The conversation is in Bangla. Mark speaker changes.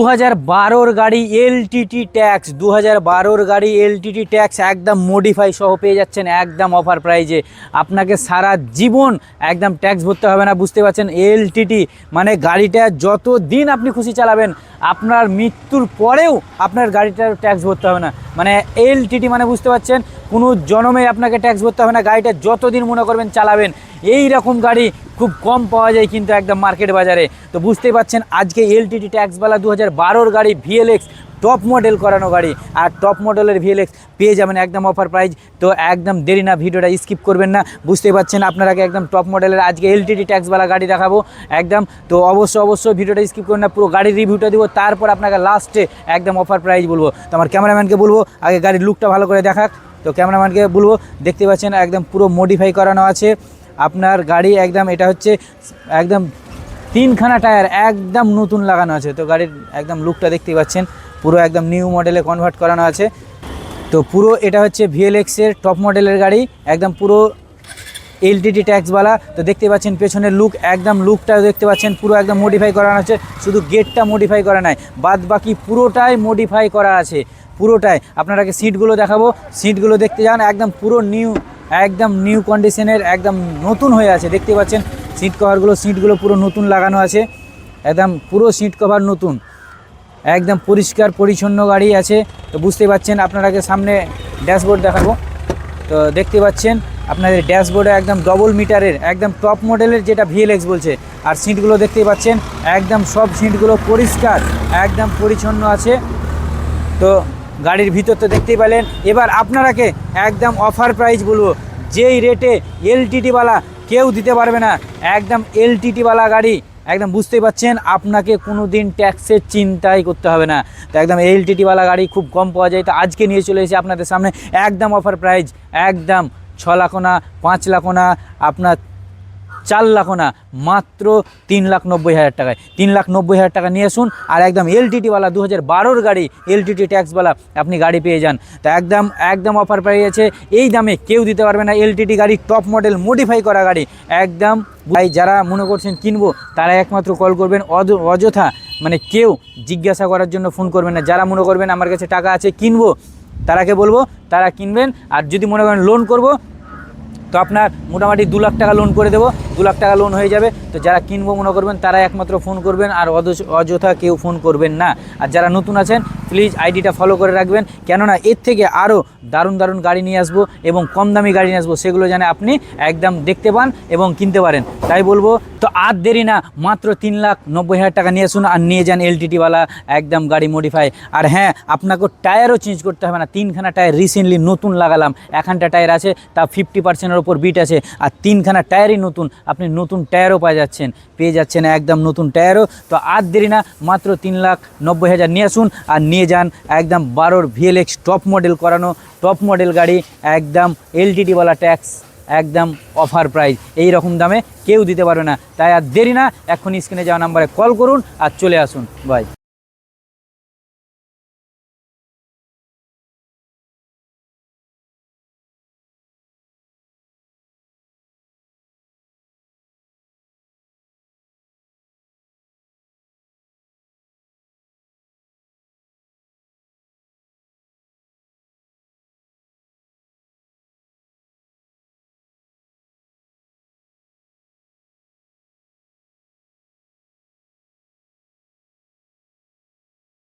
Speaker 1: দু হাজার বারোর গাড়ি এলটিটি ট্যাক্স দু হাজার বারোর গাড়ি এলটিটি ট্যাক্স একদম মডিফাই সহ পেয়ে যাচ্ছেন, একদম অফার প্রাইজে আপনাকে সারা জীবন একদম ট্যাক্স ভরতে হবে না, বুঝতে পারছেন? এলটিটি মানে গাড়িটা যত দিন আপনি খুশি চালাবেন, আপনার মৃত্যুর পরেও আপনার গাড়িটার ট্যাক্স ভরতে হবে না। মানে এলটিটি মানে বুঝতে পারছেন? কোনো জনমে আপনাকে ট্যাক্স ভরতে হবে না, গাড়িটা যতদিন মনে করবেন চালাবেন। এই রকম গাড়ি খুব কম পাওয়া যায় কিন্তু একদম মার্কেট বাজারে। তো বুঝতেই পাচ্ছেন, আজকে এলটিটি ট্যাক্সওয়ালা দু হাজার বারোর গাড়ি ভিএলএক্স টপ মডেল করানো গাড়ি। আর টপ মডেলের ভিএলএক্স পেয়ে যাবেন একদম অফার প্রাইস তো একদম দেরি না, ভিডিওটা স্কিপ করবেন না। বুঝতেই পাচ্ছেন আপনারাকে একদম টপ মডেলের আজকে এলটিটি ট্যাক্সওয়ালা গাড়ি দেখাবো, একদম। তো অবশ্যই অবশ্যই ভিডিওটা স্কিপ করবেন না, পুরো গাড়ির রিভিউটা দিব, তারপর আপনাকে লাস্টে একদম অফার প্রাইস বলব। তো আমার ক্যামেরাম্যানকে বলব, আগে গাড়ির লুকটা ভালো করে দেখাক। তো ক্যামেরাম্যানকে বলব, দেখতে পাচ্ছেন, একদম পুরো মডিফাই করানো আছে। আপনার গাড়ি একদম, এটা হচ্ছে একদম তিনখানা টায়ার একদম নতুন লাগানো আছে। তো গাড়ির একদম লুকটা দেখতে পাচ্ছেন, পুরো একদম নিউ মডেলে কনভার্ট করানো আছে। তো পুরো এটা হচ্ছে ভিএলএক্সের টপ মডেলের গাড়ি, একদম পুরো এলটিডি ট্যাক্সওয়ালা তো দেখতে পাচ্ছেন পেছনের লুক একদম লুকটা দেখতে পাচ্ছেন, পুরো একদম মডিফাই করানো আছে, শুধু গেটটা মডিফাই করা নাই বাদ বাকি পুরোটাই মডিফাই করা আছে, পুরোটাই। আপনারাকে সিটগুলো দেখাবো সিটগুলো দেখতে যান, একদম পুরো নিউ একদম নিউ কন্ডিশনের একদম নতুন হয়ে আছে। দেখতে পাচ্ছেন সিট কভারগুলো সিটগুলো পুরো নতুন লাগানো আছে। একদম পুরো সিট কভার নতুন। একদম পরিষ্কার, পরিচ্ছন্ন গাড়ি আছে। তো বুঝতে পাচ্ছেন আপনারাকে সামনে ড্যাশবোর্ড দেখাবো। তো দেখতে পাচ্ছেন, আপনাদের ড্যাশবোর্ডে একদম ডবল মিটারের একদম টপ মডেলের যেটা ভিএলএক্স বলছে। আর সিটগুলো দেখতে পাচ্ছেন, একদম সব সিটগুলো পরিষ্কার, একদম পরিচ্ছন্ন আছে। তো গাড়ির ভিতর তো দেখতেই পেলেন। এবার আপনারাকে একদম অফার প্রাইস বলব। যেই রেটে এলটিটিওয়ালা কেউ দিতে পারবে না, একদম এলটিটিওয়ালা গাড়ি, একদম বুঝতেই পাচ্ছেন, আপনাকে কোনো দিন ট্যাক্সের চিন্তাই করতে হবে না। তো একদম এলটিটিওয়ালা গাড়ি খুব কম পাওয়া যায়। তো আজকে নিয়ে চলে এসেছি আপনাদের সামনে একদম অফার প্রাইস একদম ছ লাখো না, পাঁচ লাখো না, আপনার চার লাখও না, মাত্র তিন লাখ নব্বই হাজার টাকায়। তিন লাখ নব্বই হাজার টাকা নিয়ে আসুন, আর একদম এলটিটিওয়ালা দু হাজার বারোর গাড়ি, এলটিটি ট্যাক্সওয়ালা আপনি গাড়ি পেয়ে যান। তা একদম একদম অফার পেয়ে পেয়েছে এই দামে কেউ দিতে পারবে না এলটিটি গাড়ি টপ মডেল মডিফাই করা গাড়ি। একদম, ভাই, যারা মনে করছেন কিনবো, তারা একমাত্র কল করবেন। অয- অযথা মানে কেউ জিজ্ঞাসা করার জন্য ফোন করবেন না। যারা মনে করবেন আমার কাছে টাকা আছে, কিনবো, তারাকে বলব, তারা কিনবেন। আর যদি মনে করেন লোন করব তো আপনার মোটামুটি দু লাখ টাকা লোন করে দেবো, দু লাখ টাকা লোন হয়ে যাবে। তো যারা কিনবো মনে করবেন, তারা একমাত্র ফোন করবেন, আর অযথা কেউ ফোন করবেন না। আর যারা নতুন আছেন প্লিজ আইডিটা ফলো করে রাখবেন। কেননা এর থেকে আরও দারুণ দারুণ গাড়ি নিয়ে আসব এবং কম দামি গাড়ি নিয়ে আসব, সেগুলো যেন আপনি একদম দেখতে পান এবং কিনতে পারেন। তাই বলব, তো আর দেরি না, মাত্র তিন লাখ নব্বই হাজার টাকা নিয়ে আসুন আর নিয়ে যান এলটিটিওয়ালা একদম গাড়ি মডিফাই আর হ্যাঁ আপনাকে টায়ারও চেঞ্জ করতে হবে না, তিনখানা টায়ার রিসেন্টলি নতুন লাগালাম এখানটা টায়ার আছে তা ফিফটি পার্সেন্টের ওপর বিট আছে, আর তিনখানা টায়ারই নতুন, আপনি নতুন টায়ারও পেয়ে যাচ্ছেন পেয়ে যাচ্ছেন একদম নতুন টায়ারও তো আর দেরি না, মাত্র তিন লাখ নব্বই হাজার নিয়ে আসুন আর নিয়ে যান। একদম বারোর ভিএলএক্স টপ মডেল করানো টপ মডেল গাড়ি, একদম এলটিডিওয়ালা ট্যাক্স একদম অফার প্রাইস এই রকম দামে কেউ দিতে পারবে না। তাই আর দেরি না এখন স্ক্রিনে যাওয়া নাম্বারে কল করুন আর চলে আসুন। বাই